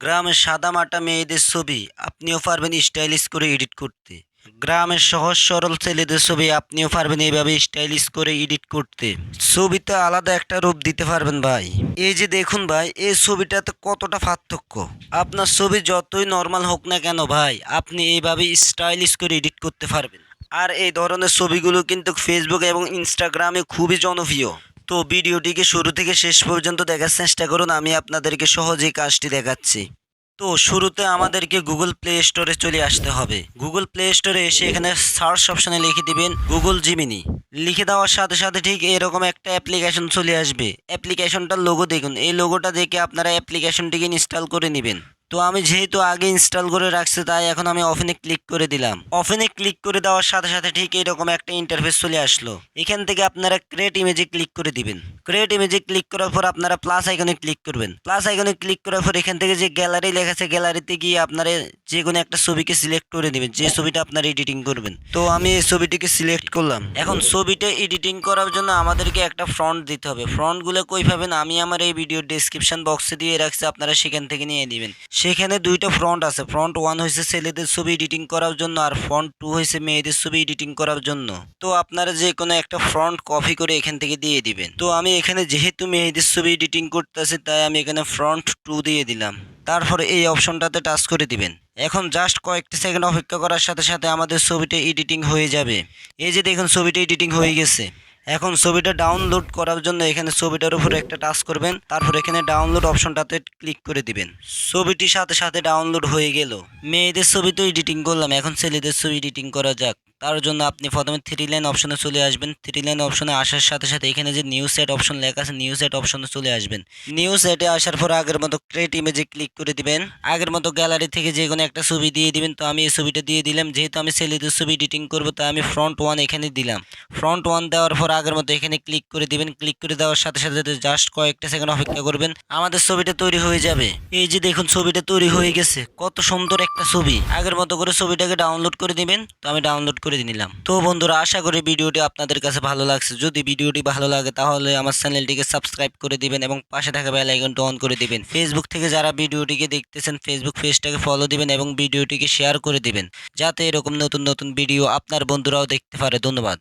গ্রামের সাদামাটা মেয়েদের ছবি, আপনিও পারবেন স্টাইলিশ করে এডিট করতে। গ্রামের সহজ সরল ছেলেদের ছবি, আপনিও পারবেন এইভাবে স্টাইলিশ করে এডিট করতে। ছবিতে আলাদা একটা রূপ দিতে পারবেন ভাই। এই যে দেখুন ভাই, এই ছবিটাতে কতটা পার্থক্য। আপনার ছবি যতই নর্মাল হোক না কেন ভাই, আপনি এইভাবে স্টাইলিশ করে এডিট করতে পারবেন। আর এই ধরনের ছবিগুলো কিন্তু ফেসবুক এবং ইনস্টাগ্রামে খুবই জনপ্রিয়। তো ভিডিওটিকে শুরু থেকে শেষ পর্যন্ত দেখার চেষ্টা করুন, আমি আপনাদেরকে সহজেই কাজটি দেখাচ্ছি। তো শুরুতে আমাদেরকে গুগল প্লে স্টোরে চলে আসতে হবে। গুগল প্লে স্টোরে এসে এখানে সার্চ অপশনে লিখে দিবেন গুগল জিমিনি লিখে দেওয়ার সাথে সাথে ঠিক এরকম একটা অ্যাপ্লিকেশন চলে আসবে। অ্যাপ্লিকেশনটার লোগো দেখুন। এই লোগোটা দেখে আপনারা অ্যাপ্লিকেশনটিকে ইনস্টল করে নেবেন। তো আমি যেহেতু আগে ইনস্টল করে রাখছি, তাই এখন আমি অফেনে ক্লিক করে দিলাম। অফেনে ক্লিক করে দেওয়ার সাথে সাথে ঠিক এরকম একটা ইন্টারফেস চলে আসলো। এখান থেকে আপনারা ক্রিয়েট ইমেজে ক্লিক করে দিবেন। ক্রিয়েট ইমেজে ক্লিক করার পর আপনারা প্লাস আইকনে ক্লিক করবেন। প্লাস আইকনে ক্লিক করার পর এখান থেকে যে গ্যালারি লেখা আছে গ্যালারিতে গিয়ে আপনারা যে কোনো একটা ছবিকে সিলেক্ট করে দিবেন যে ছবিটা আপনারা এডিটিং করবেন। তো আমি এই ছবিটিকে সিলেক্ট করলাম। এখন ছবিটা এডিটিং করার জন্য আমাদেরকে একটা ফ্রন্ট দিতে হবে। ফ্রন্টগুলো কই পাবেন? আমি আমার এই ভিডিও ডেসক্রিপশন বক্সে দিয়ে রাখছি, আপনারা সেখান থেকে নিয়ে নেবেন। সেখানে দুইটা ফ্রন্ট আছে। ফ্রন্ট ওয়ান হয়েছে ছেলেদের ছবি এডিটিং করার জন্য আর ফ্রন্ট টু হয়েছে মেয়েদের ছবি এডিটিং করার জন্য। তো আপনারা যে কোনো একটা ফ্রন্ট কপি করে এখান থেকে দিয়ে দিবেন। তো আমি এখানে যেহেতু মেয়েদের ছবি এডিটিং করতেছি, তাই আমি এখানে ফ্রন্ট টু দিয়ে দিলাম। তারপরে এই অপশনটাতে টাচ করে দিবেন। এখন জাস্ট কয়েকটি সেকেন্ড অপেক্ষা করার সাথে সাথে আমাদের ছবিটা এডিটিং হয়ে যাবে। এই যে দেখুন, ছবিটা এডিটিং হয়ে গেছে। এখন ছবিটা ডাউনলোড করার জন্য এখানে ছবিটার উপরে একটা টাচ করবেন, তারপর এখানে ডাউনলোড অপশনটাতে ক্লিক করে দিবেন। ছবিটির সাথে সাথে ডাউনলোড হয়ে গেল। মেয়েদের ছবি তো এডিটিং করলাম, এখন ছেলেদের ছবি এডিটিং করা যাক। তার জন্য আপনি প্রথমে থ্রি লাইন অপশনে চলে আসবেন। থ্রি লাইন অপশনে আসার সাথে সাথে এখানে যে নিউ সেট অপশন লেখা আছে নিউ সেট অপশনে চলে আসবেন। নিউ সেটে আসার পর আগের মতো ক্রিয়েট ইমেজে ক্লিক করে দিবেন। আগের মতো গ্যালারি থেকে যে কোনো একটা ছবি দিয়ে দিবেন। তো আমি এই ছবিটা দিয়ে দিলাম। যেহেতু আমি ছেলেদের ছবি এডিটিং করব তাই আমি ফ্রন্ট ওয়ান এখানে দিলাম। ফ্রন্ট ওয়ান দেওয়ার পর আগের মতো এখানে ক্লিক করে দিবেন। ক্লিক করে দেওয়ার সাথে সাথে জাস্ট কয়েকটা সেকেন্ড অপেক্ষা করবেন। আমাদের ছবিটা তৈরি হয়ে যাবে। এই যে দেখুন ছবিটা তৈরি হয়ে গেছে। কত সুন্দর একটা ছবি। আগের মতো করে ছবিটাকে ডাউনলোড করে দিবেন। তো আমি ডাউনলোড করে নিলাম। তো বন্ধুরা, আশা করি ভিডিওটি আপনাদের কাছে ভালো লাগছে। যদি ভিডিওটি ভালো লাগে, তাহলে আমার চ্যানেলটিকে সাবস্ক্রাইব করে দিবেন এবং পাশে থাকা বেল আইকনটি অন করে দিবেন। ফেসবুক থেকে যারা ভিডিওটিকে দেখতেছেন ফেসবুক পেজটাকে ফলো দিবেন এবং ভিডিওটিকে শেয়ার করে দিবেন। যাতে এরকম নতুন নতুন ভিডিও আপনার বন্ধুরাও দেখতে পারে। ধন্যবাদ।